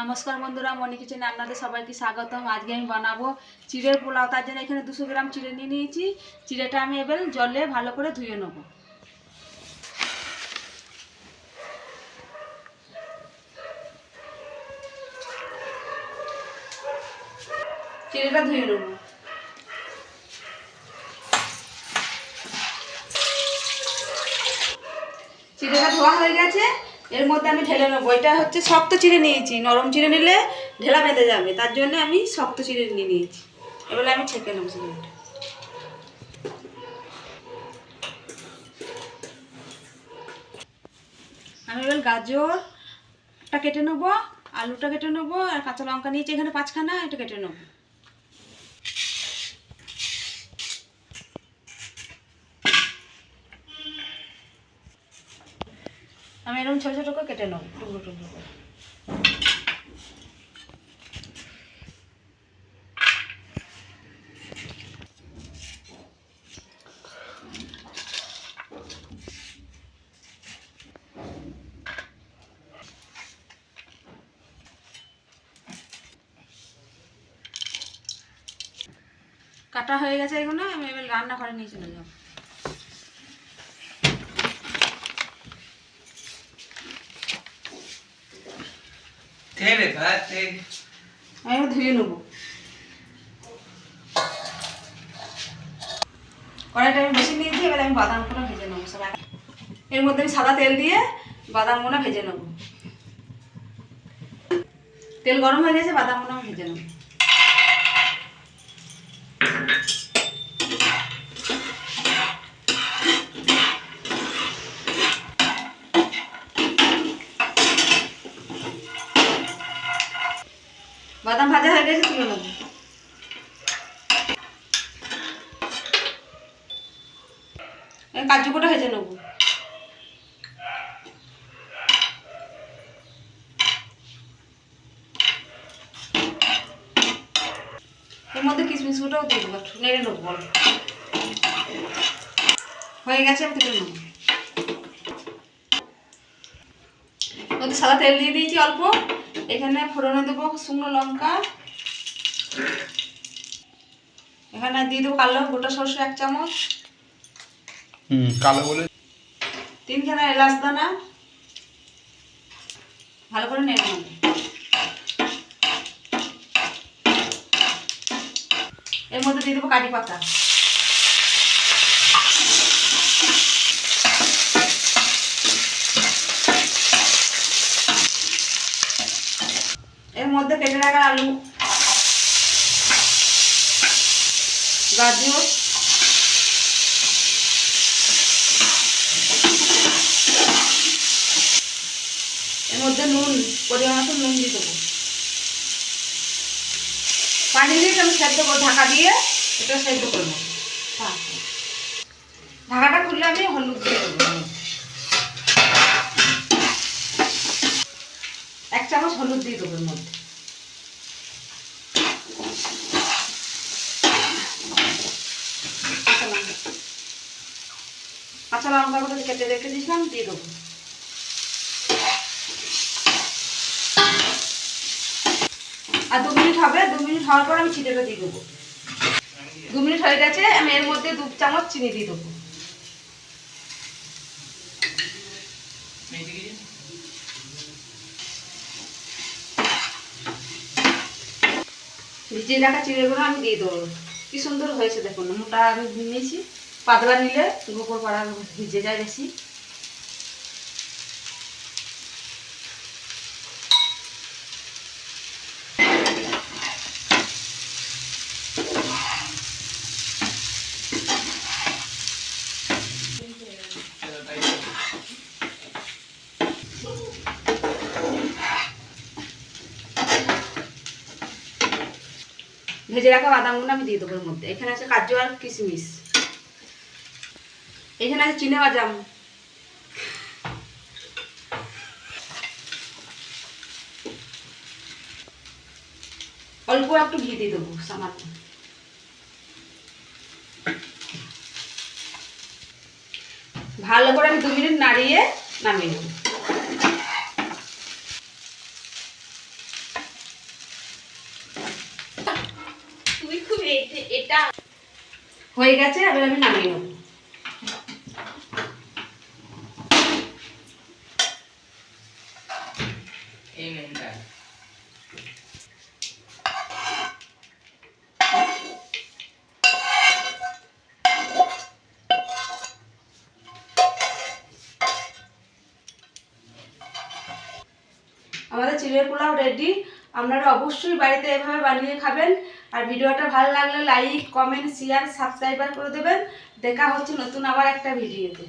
নমস্কার বন্ধুরা মনি কিচেনে আপনাদের সবাইকে স্বাগতম। আজকে আমি বানাবো চিড়ের পোলাও। তার জন্য এখানে দুশো গ্রাম চিড়ে নিয়ে নিয়েছি। চিড়েটা আমি এবার জলে ভালো করে ধুয়ে নেব। চিড়েটা ধুয়ে নেব। চিড়েটা ধোয়া হয়ে গেছে। এর মধ্যে আমি ঢেলে নেব। এটা হচ্ছে শক্ত চিড়ে নিয়েছি, নরম চিড়ে নিলে ঢেলা বেঁধে যাবে, তার জন্য আমি শক্ত চিড়ে নিয়ে নিয়েছি। এবারে আমি ছেঁকে নেব চিড়েটা। আমি এবার গাজরটা কেটে নেব, আলুটা কেটে নেব, আর কাঁচা লঙ্কা নিয়েছি, এখানে পাঁচখানা, এটা কেটে নেব। আমি এরকম ছোটো ছোটো করে কেটে নেব, টুকরো টুকরো করে। কাটা হয়ে গেছে এগুলো আমি এবার রান্না করে নিয়ে চলে যাব। তেলে ভাত আমি ধুয়ে নেব কড়াইটা আমি বসে নিয়েছি এবার আমি বাদামগুলো ভেজে নেব সবাই এর মধ্যে আমি সাদা তেল দিয়ে বাদামগুলো ভেজে নেব তেল গরম হয়ে গেছে বাদামগুলো আমি ভেজে নেব বাদাম ভাজা হয়ে গেছে, তুলে নেব। কাজু কোটা ভেজে নেব। এর মধ্যে কিশমিশ গুঁটাও দিয়ে দেবো নেড়ে নেব হয়ে গেছে, আমি তুলে নেব। মধ্যে সাদা তেল দিয়ে দিয়েছি অল্প। এখানে ফোড়নে দেবো শুকনো লঙ্কা। এখানে দিয়ে দেবো কালো গোটা সরষে এক চামচ। হুম কালো বলে তিনখানা এলাচ দানা। ভালো করে নেড়ে নেব। এর মধ্যে দিয়ে দেবো কারি পাতা এর মধ্যে কেটে রাখা আলু গাজর এর মধ্যে নুন পরিমাণ মতো নুন দিয়ে দেবো পানি দিয়ে আমি সেদ্ধ করব ঢাকা দিয়ে এটা সেদ্ধ করব ঢাকাটা খুললে আমি হলুদ দিয়ে দেবো এক চামচ হলুদ দিয়ে দেবো মধ্যে কাঁচা লঙ্কাগুলো কেটে রেখে দিয়েছিলাম দিয়ে দেবো। আর দু মিনিট হবে, দু মিনিট হওয়ার পর আমি চিনিটা দিয়ে দেবো। দু মিনিট হয়ে গেছে, আমি এর মধ্যে দু চামচ চিনি দিয়ে দেবো। ভিজিয়ে রাখা চিড়েগুলো আমি দিয়ে দেবো। কি সুন্দর হয়েছে, দেখুন, মোটা আমি নিয়েছি। পাতলা নিলে গোপর পাড়া ভিজে যায় বেশি। ভেজে রাখা বাদামগুলো আমি দিয়ে দেবো এর মধ্যে। এখানে আছে কাজু আর কিশমিশ। এখানে আছে চিনে বাজাম অল্প একটু ঘি দিয়ে দেবো সামান্য। ভালো করে আমি দু মিনিট নাড়িয়ে নামিয়ে নেব। হয়ে গেছে এবার আমি নামিয়ে নেব। মেনটা আমাদের চিড়ের পোলাও রেডি আপনারা অবশ্যই বাড়িতে এভাবে বানিয়ে খাবেন। আর ভিডিওটা ভালো লাগলে লাইক কমেন্ট শেয়ার সাবস্ক্রাইবার করে দেবেন। দেখা হচ্ছে নতুন আবার একটা ভিডিওতে।